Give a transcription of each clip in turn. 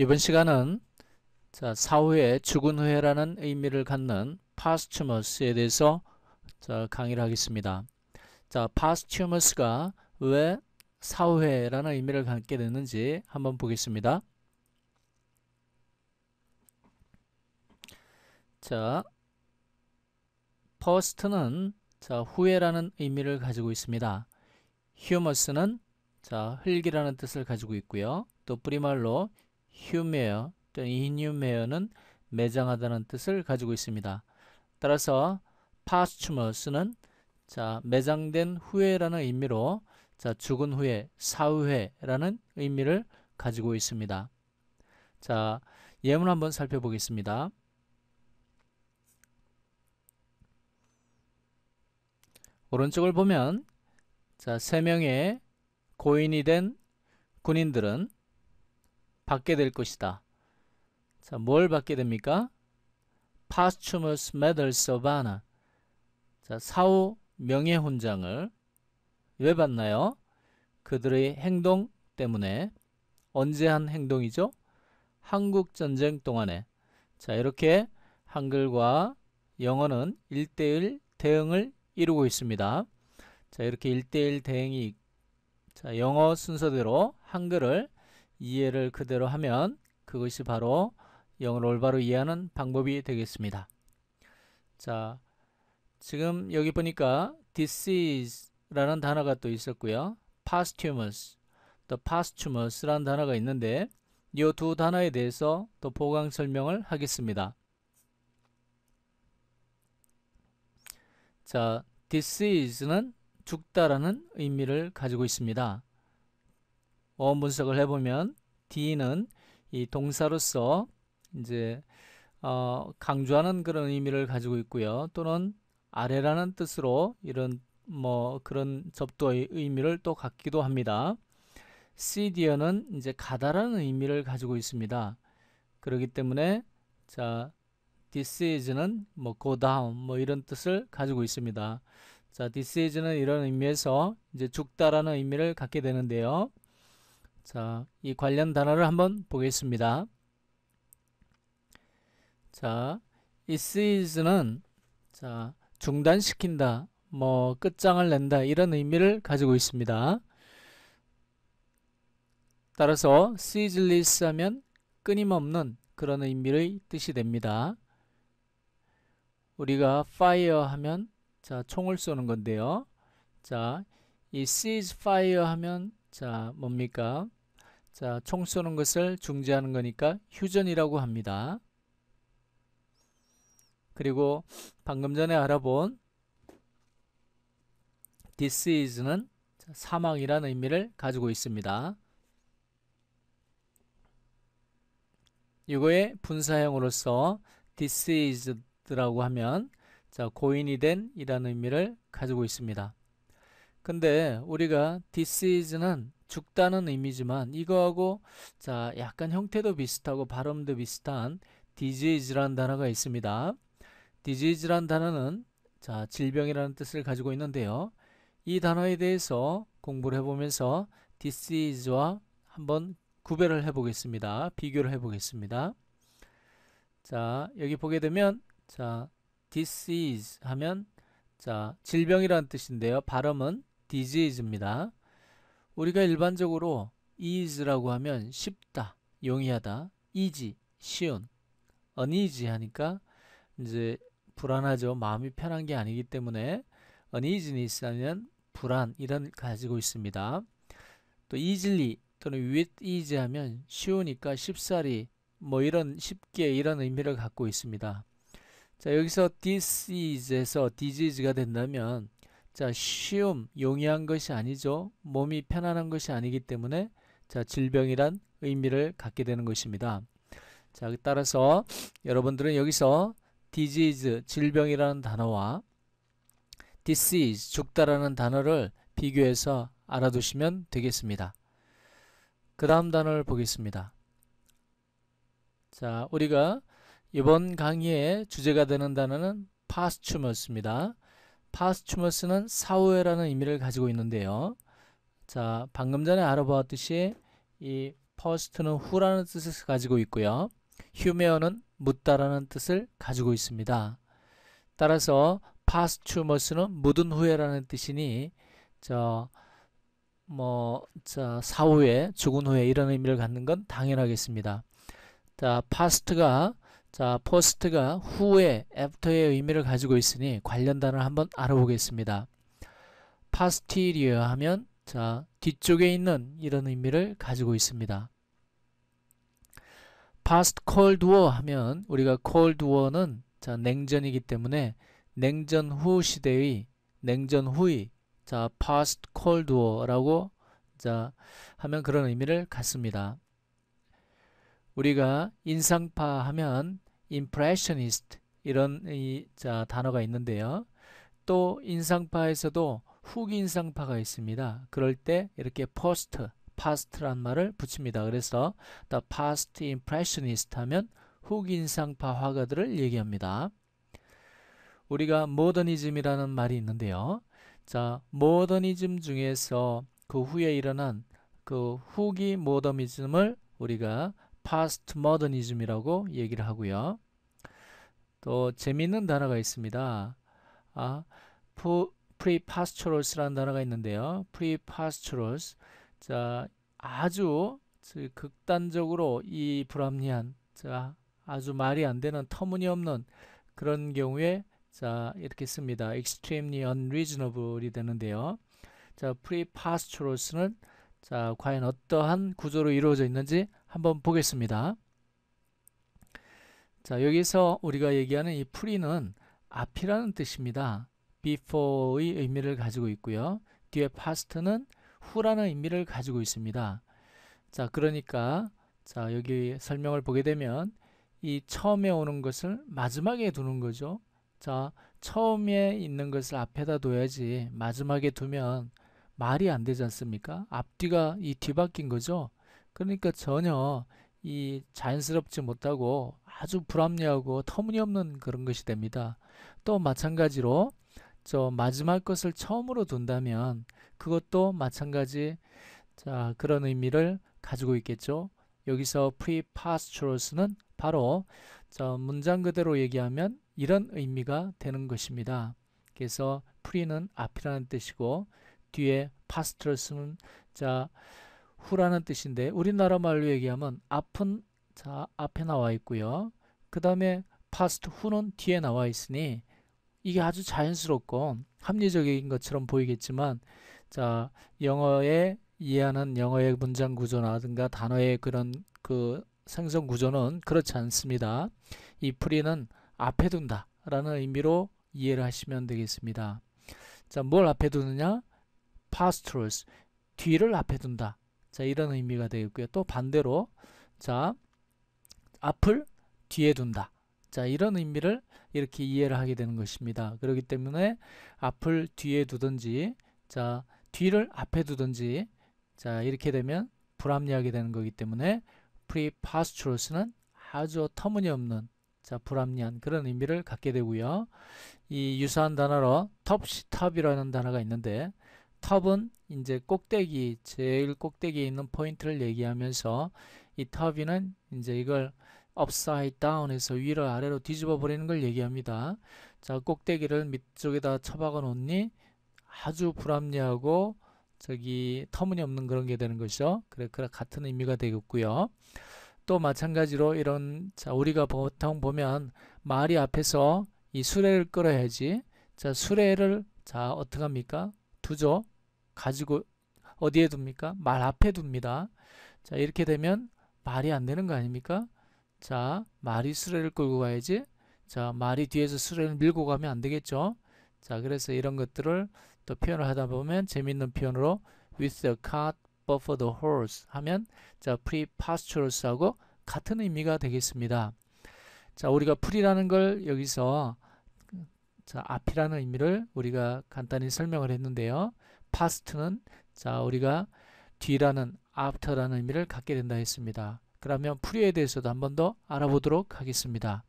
이번 시간은 자, 사후에 죽은 후에라는 의미를 갖는 posthumous에 대해서 자, 강의를 하겠습니다. 자, posthumous가 왜 사후에라는 의미를 갖게 됐는지 한번 보겠습니다. 자, post는 자, 후에라는 의미를 가지고 있습니다. humus는 자, 흙이라는 뜻을 가지고 있고요. 또 뿌리말로 humeor 또는 inhumeor는 매장하다는 뜻을 가지고 있습니다. 따라서 posthumous는 자, 매장된 후에라는 의미로 자, 죽은 후에, 사후에라는 의미를 가지고 있습니다. 자, 예문 한번 살펴보겠습니다. 오른쪽을 보면 자, 세 명의 고인이 된 군인들은 받게 될 것이다. 자, 뭘 받게 됩니까? Posthumous Medals of Honor. 자, 사후 명예훈장을 왜 받나요? 그들의 행동 때문에 언제 한 행동이죠? 한국전쟁 동안에 자 이렇게 한글과 영어는 1대1 대응을 이루고 있습니다. 자 이렇게 1대1 대응이 자 영어 순서대로 한글을 이해를 그대로 하면 그것이 바로 영어를 올바로 이해하는 방법이 되겠습니다. 자 지금 여기 보니까 disease 라는 단어가 또 있었고요. posthumous, 또 posthumous라는 단어가 있는데 이 두 단어에 대해서 또 보강 설명을 하겠습니다. 자, disease는 죽다라는 의미를 가지고 있습니다. 어원 분석을 해보면 D는 이 동사로서 이제 어, 강조하는 그런 의미를 가지고 있고요. 또는 아래라는 뜻으로 이런 뭐 그런 접두의 의미를 또 갖기도 합니다. 시디어는 이제 가다라는 의미를 가지고 있습니다. 그렇기 때문에 자 this is는 뭐 go down 뭐 이런 뜻을 가지고 있습니다. 자 this is는 이런 의미에서 이제 죽다라는 의미를 갖게 되는데요. 자, 이 관련 단어를 한번 보겠습니다. 자, is is는 자, 중단시킨다, 뭐 끝장을 낸다 이런 의미를 가지고 있습니다. 따라서 ceaseless 하면 끊임없는 그런 의미의 뜻이 됩니다. 우리가 fire 하면 자 총을 쏘는 건데요. 자, 이 cease fire 하면 자 뭡니까? 자, 총 쏘는 것을 중지하는 거니까 휴전이라고 합니다. 그리고 방금 전에 알아본 disease는 사망이라는 의미를 가지고 있습니다. 이거의 분사형으로서 diseased라고 하면 자, 고인이 된 이라는 의미를 가지고 있습니다. 근데 우리가 disease는 죽다는 의미지만 이거하고 자, 약간 형태도 비슷하고 발음도 비슷한 disease라는 단어가 있습니다. disease라는 단어는 자, 질병이라는 뜻을 가지고 있는데요. 이 단어에 대해서 공부를 해보면서 disease와 한번 구별을 해보겠습니다. 비교를 해보겠습니다. 자, 여기 보게 되면 자, disease 하면 자, 질병이라는 뜻인데요. 발음은 disease입니다. 우리가 일반적으로 ease라고 하면 쉽다, 용이하다, easy, 쉬운, uneasy 하니까 이제 불안하죠. 마음이 편한 게 아니기 때문에 uneasiness 하면 불안 이런 가지고 있습니다. 또 easily 또는 with ease 하면 쉬우니까 쉽사리 뭐 이런 쉽게 이런 의미를 갖고 있습니다. 자 여기서 disease에서 disease가 된다면 자 쉬움 용이한 것이 아니죠. 몸이 편안한 것이 아니기 때문에 자 질병이란 의미를 갖게 되는 것입니다. 자 따라서 여러분들은 여기서 disease 질병이라는 단어와 disease 죽다라는 단어를 비교해서 알아두시면 되겠습니다. 그 다음 단어를 보겠습니다. 자, 우리가 이번 강의의 주제가 되는 단어는 posthumous입니다. Posthumous는 사후에라는 의미를 가지고 있는데요. 자, 방금 전에 알아보았듯이 이 first는 후라는 뜻을 가지고 있고요. 휴메어는 묻다라는 뜻을 가지고 있습니다. 따라서 posthumous는 묻은 후에라는 뜻이니 저 뭐, 자, 사후에, 죽은 후에 이런 의미를 갖는 건 당연하겠습니다. 자, past가, 자, post가 후에, after의 의미를 가지고 있으니 관련 단어를 한번 알아보겠습니다. posterior 하면, 자, 뒤쪽에 있는 이런 의미를 가지고 있습니다. past cold war 하면, 우리가 cold war는, 자, 냉전이기 때문에 냉전 후 시대의, 냉전 후의, 자, past cold war라고 자, 하면 그런 의미를 갖습니다. 우리가 인상파 하면 impressionist 이런 이, 자, 단어가 있는데요. 또 인상파에서도 후기인상파가 있습니다. 그럴 때 이렇게 post, past란 말을 붙입니다. 그래서 the past impressionist 하면 후기인상파 화가들을 얘기합니다. 우리가 모더니즘이라는 말이 있는데요. 자, 모더니즘 중에서 그 후에 일어난 그 후기 모더니즘을 우리가 past modernism이라고 얘기를 하고요. 또 재미있는 단어가 있습니다. 아, prepastorals라는 단어가 있는데요. prepastorals. 자, 아주 극단적으로 이 불합리한, 자, 아주 말이 안 되는 터무니없는 그런 경우에 자, 이렇게 씁니다. extremely unreasonable이 되는데요. 자, prepastorals는 자, 과연 어떠한 구조로 이루어져 있는지 한번 보겠습니다. 자, 여기서 우리가 얘기하는 이 pre는 앞이라는 뜻입니다. before의 의미를 가지고 있고요. 뒤에 past는 후라는 의미를 가지고 있습니다. 자, 그러니까 자, 여기 설명을 보게 되면 이 처음에 오는 것을 마지막에 두는 거죠. 자, 처음에 있는 것을 앞에다 둬야지 마지막에 두면 말이 안 되지 않습니까? 앞뒤가 이 뒤바뀐 거죠. 그러니까 전혀 이 자연스럽지 못하고 아주 불합리하고 터무니없는 그런 것이 됩니다. 또 마찬가지로 저 마지막 것을 처음으로 둔다면 그것도 마찬가지 자 그런 의미를 가지고 있겠죠. 여기서 preposterous,는 바로 저 문장 그대로 얘기하면 이런 의미가 되는 것입니다. 그래서 pre는 앞이라는 뜻이고 뒤에 파스트러스는 자 후라는 뜻인데 우리나라 말로 얘기하면 앞은 자 앞에 나와 있고요. 그 다음에 파스트 후는 뒤에 나와 있으니 이게 아주 자연스럽고 합리적인 것처럼 보이겠지만 자 영어에 이해하는 영어의 문장 구조라든가 단어의 그런 그 생성 구조는 그렇지 않습니다. 이 프리는 앞에 둔다 라는 의미로 이해를 하시면 되겠습니다. 자, 뭘 앞에 두느냐? pastorals 뒤를 앞에 둔다. 자 이런 의미가 되겠고요. 또 반대로 자 앞을 뒤에 둔다. 자 이런 의미를 이렇게 이해를 하게 되는 것입니다. 그렇기 때문에 앞을 뒤에 두든지 자 뒤를 앞에 두든지 자 이렇게 되면 불합리하게 되는 거기 때문에 preposterous는 아주 터무니없는 자 불합리한 그런 의미를 갖게 되고요. 이 유사한 단어로 텁시텁이라는 단어가 있는데 텁은 이제 꼭대기 제일 꼭대기에 있는 포인트를 얘기하면서 이 터비는 이제 이걸 down해서 위로 아래로 뒤집어 버리는 걸 얘기합니다. 자 꼭대기를 밑쪽에다 처박아 놓니 아주 불합리하고 저기 터무니없는 그런 게 되는 것이죠. 그래, 그래 같은 의미가 되겠고요. 또 마찬가지로 이런 자 우리가 보통 보면 말이 앞에서 이 수레를 끌어야지. 자 수레를 자 어떻게 합니까? 두죠. 가지고 어디에 둡니까? 말 앞에 둡니다. 자 이렇게 되면 말이 안 되는 거 아닙니까? 자 말이 수레를 끌고 가야지. 자 말이 뒤에서 수레를 밀고 가면 안 되겠죠. 자 그래서 이런 것들을 또 표현을 하다 보면 재밌는 표현으로 with the cart buffer the horse 하면 자 preposterous하고 같은 의미가 되겠습니다. 자 우리가 풀이라는 걸 여기서 자, 앞이라는 의미를 우리가 간단히 설명을 했는데요. past는 자, 우리가 뒤라는 after라는 의미를 갖게 된다 했습니다. 그러면 풀이에 대해서도 한 번 더 알아보도록 하겠습니다.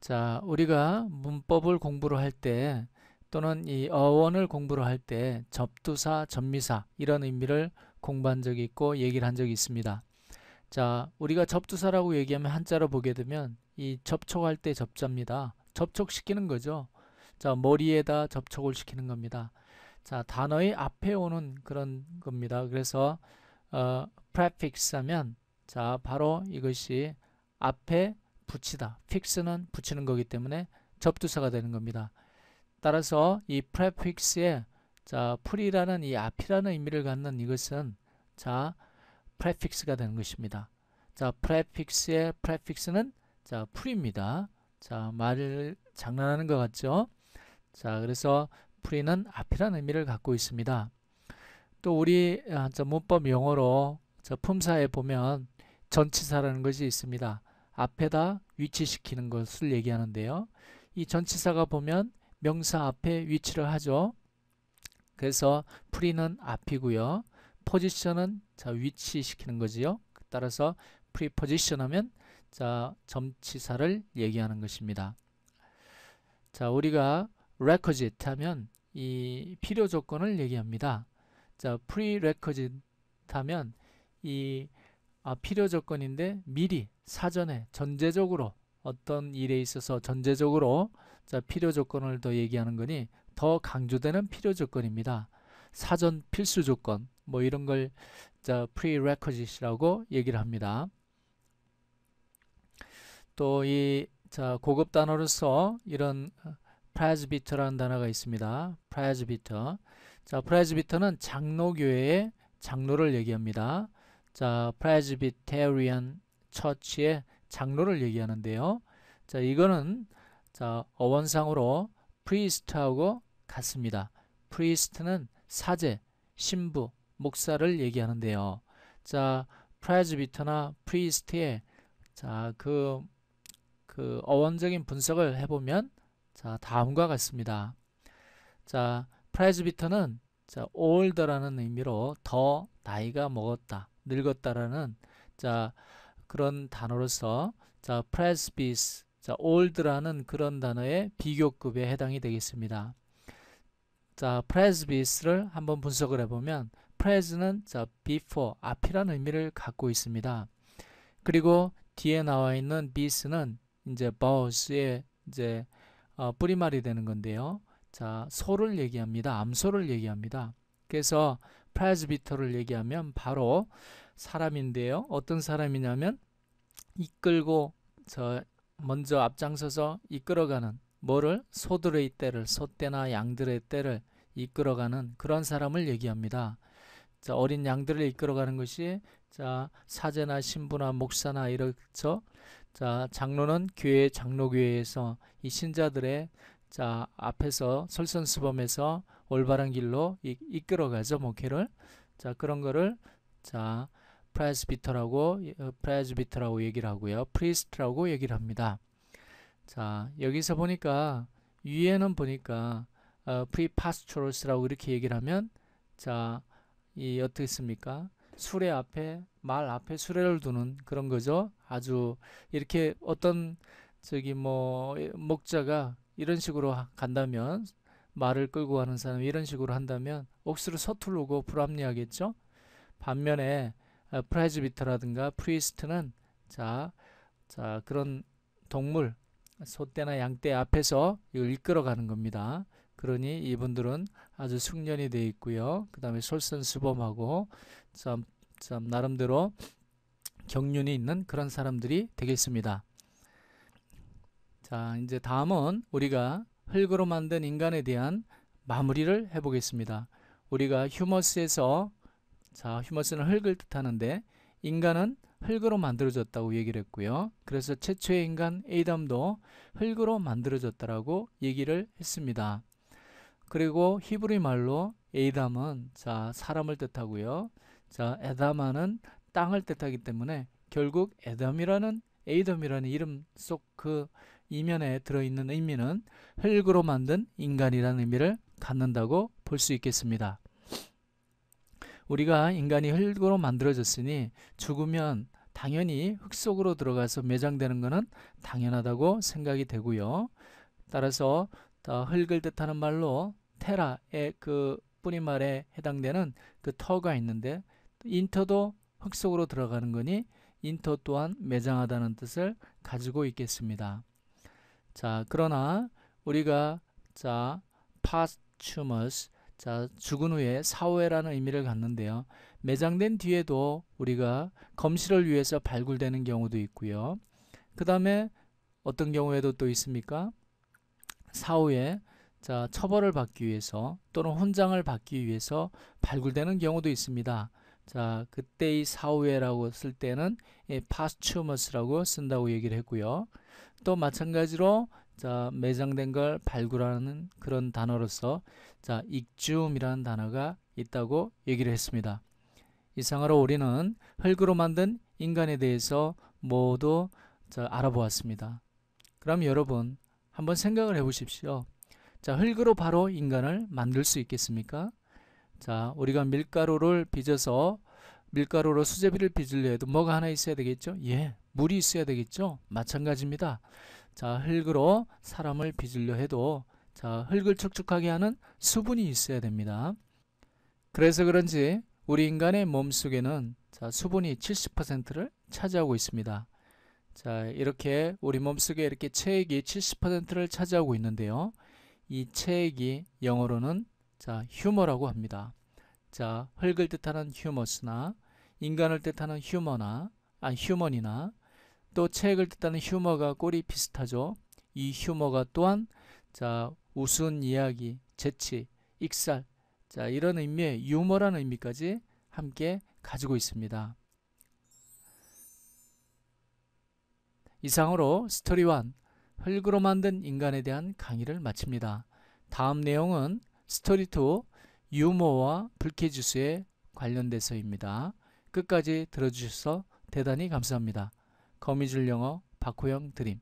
자, 우리가 문법을 공부를 할 때 또는 이 어원을 공부를 할 때 접두사, 접미사 이런 의미를 공부한 적이 있고 얘기를 한 적이 있습니다. 자, 우리가 접두사라고 얘기하면 한자로 보게 되면 이 접촉할 때 접자입니다. 접촉시키는 거죠. 자, 머리에다 접촉을 시키는 겁니다. 자, 단어의 앞에 오는 그런 겁니다. 그래서 어, prefix 하면 자, 바로 이것이 앞에 붙이다. fix는 붙이는 거기 때문에 접두사가 되는 겁니다. 따라서 이 prefix에 자, 풀이라는 이 앞이라는 의미를 갖는 이것은 자, prefix가 되는 것입니다. 자, prefix의 prefix는 자, 풀입니다. 자, 말을 장난하는 것 같죠? 자, 그래서 풀이는 앞이라는 의미를 갖고 있습니다. 또 우리 아, 문법 용어로 품사에 보면 전치사라는 것이 있습니다. 앞에다 위치시키는 것을 얘기하는데요. 이 전치사가 보면 명사 앞에 위치를 하죠. 그래서 프리는 앞이고요. 포지션은 자 위치시키는 거지요. 따라서 프리포지션 하면 자 점치사를 얘기하는 것입니다. 자 우리가 requisite 하면 이 필요 조건을 얘기합니다. 자 prerequisite 하면 이 아, 필요 조건인데 미리 사전에 전제적으로 어떤 일에 있어서 전제적으로 자 필요 조건을 더 얘기하는 거니 더 강조되는 필요 조건입니다. 사전 필수 조건 뭐 이런 걸 자 prerequisite라고 얘기를 합니다. 또이자 고급 단어로서 이런 presbyter라는 단어가 있습니다. presbyter. 자 presbyter는 장로교회의 장로를 얘기합니다. 자 presbyterian church의 장로를 얘기하는데요. 자 이거는 자 어원상으로 priest하고 같습니다. priest는 사제, 신부, 목사를 얘기하는데요. 자, presbyter나 priest의 자, 그, 그 어원적인 분석을 해보면 자, 다음과 같습니다. 자, presbyter는 자, older라는 의미로 더 나이가 먹었다, 늙었다라는 자, 그런 단어로서 자, presbys 자, old라는 그런 단어의 비교급에 해당이 되겠습니다. 자, presbys를 한번 분석을 해보면 pres는 자, before, 앞이라는 의미를 갖고 있습니다. 그리고 뒤에 나와 있는 bis는 이제 bows의 이제 어, 뿌리말이 되는 건데요. 자, 소를 얘기합니다. 암소를 얘기합니다. 그래서 presbyter를 얘기하면 바로 사람인데요. 어떤 사람이냐면 이끌고 저 먼저 앞장서서 이끌어가는 뭐를 소들의 떼를 소떼나 양들의 떼를 이끌어가는 그런 사람을 얘기합니다. 자, 어린 양들을 이끌어가는 것이 자 사제나 신부나 목사나 이렇죠. 자 장로는 교회 장로교회에서 이 신자들의 자 앞에서 설선수범해서 올바른 길로 이, 이끌어가죠 목회를. 자 그런 거를 자 프레스비터라고 프레스비터라고 얘기를 하고요. 프리스트라고 얘기를 합니다. 자 여기서 보니까 위에는 보니까 어, 프리파스토로스라고 이렇게 얘기를 하면 자 이 어떻게 씁니까? 수레 앞에 말 앞에 수레를 두는 그런 거죠. 아주 이렇게 어떤 저기 뭐 목자가 이런 식으로 간다면 말을 끌고 가는 사람 이런 식으로 한다면 억수로 서투르고 불합리하겠죠. 반면에 어, 프레즈비터라든가 프리스트는 자, 자 그런 동물 소떼나 양떼 앞에서 이걸 이끌어 가는 겁니다. 그러니 이분들은 아주 숙련이 되어 있고요. 그 다음에 솔선수범하고 참, 참 나름대로 경륜이 있는 그런 사람들이 되겠습니다. 자 이제 다음은 우리가 흙으로 만든 인간에 대한 마무리를 해보겠습니다. 우리가 휴머스에서 자, 휴머스는 흙을 뜻하는데 인간은 흙으로 만들어졌다고 얘기를 했고요. 그래서 최초의 인간 에이담도 흙으로 만들어졌다라고 얘기를 했습니다. 그리고 히브리 말로 에이담은 자, 사람을 뜻하고요. 자, 에다마는 땅을 뜻하기 때문에 결국 에담이라는 에이덤이라는 이름 속 그 이면에 들어있는 의미는 흙으로 만든 인간이라는 의미를 갖는다고 볼 수 있겠습니다. 우리가 인간이 흙으로 만들어졌으니 죽으면 당연히 흙 속으로 들어가서 매장되는 것은 당연하다고 생각이 되고요. 따라서 자, 흙을 뜻하는 말로 테라의 그 뿌리말에 해당되는 그 터가 있는데 인터도 흙 속으로 들어가는 거니 인터 또한 매장하다는 뜻을 가지고 있겠습니다. 자, 그러나 우리가 자, posthumous 자, 죽은 후에 사후에라는 의미를 갖는데요. 매장된 뒤에도 우리가 검시를 위해서 발굴되는 경우도 있고요. 그 다음에 어떤 경우에도 또 있습니까? 사후에 자, 처벌을 받기 위해서 또는 훈장을 받기 위해서 발굴되는 경우도 있습니다. 자, 그때의 사후에라고 쓸 때는 이 pasthumous라고 쓴다고 얘기를 했고요. 또 마찬가지로 자, 매장된 걸 발굴하는 그런 단어로서 자, 익줌이라는 단어가 있다고 얘기를 했습니다. 이상으로 우리는 흙으로 만든 인간에 대해서 모두 자, 알아보았습니다. 그럼 여러분 한번 생각을 해 보십시오. 자, 흙으로 바로 인간을 만들 수 있겠습니까? 자, 우리가 밀가루를 빚어서 밀가루로 수제비를 빚으려 해도 뭐가 하나 있어야 되겠죠? 예, 물이 있어야 되겠죠? 마찬가지입니다. 자, 흙으로 사람을 빚으려 해도 자, 흙을 촉촉하게 하는 수분이 있어야 됩니다. 그래서 그런지 우리 인간의 몸속에는 자, 수분이 70%를 차지하고 있습니다. 자, 이렇게 우리 몸속에 이렇게 체액이 70%를 차지하고 있는데요. 이 체액이 영어로는 자, 휴머라고 합니다. 자, 흙을 뜻하는 휴머스나 인간을 뜻하는 휴머나 아 휴먼이나 또 체액을 뜻하는 휴머가 꼴이 비슷하죠. 이 휴머가 또한 자, 우스운 이야기, 재치, 익살 자, 이런 의미의 유머라는 의미까지 함께 가지고 있습니다. 이상으로 스토리 1 흙으로 만든 인간에 대한 강의를 마칩니다. 다음 내용은 스토리 2 유머와 불쾌지수에 관련돼서입니다. 끝까지 들어주셔서 대단히 감사합니다. 거미줄 영어 박호영 드림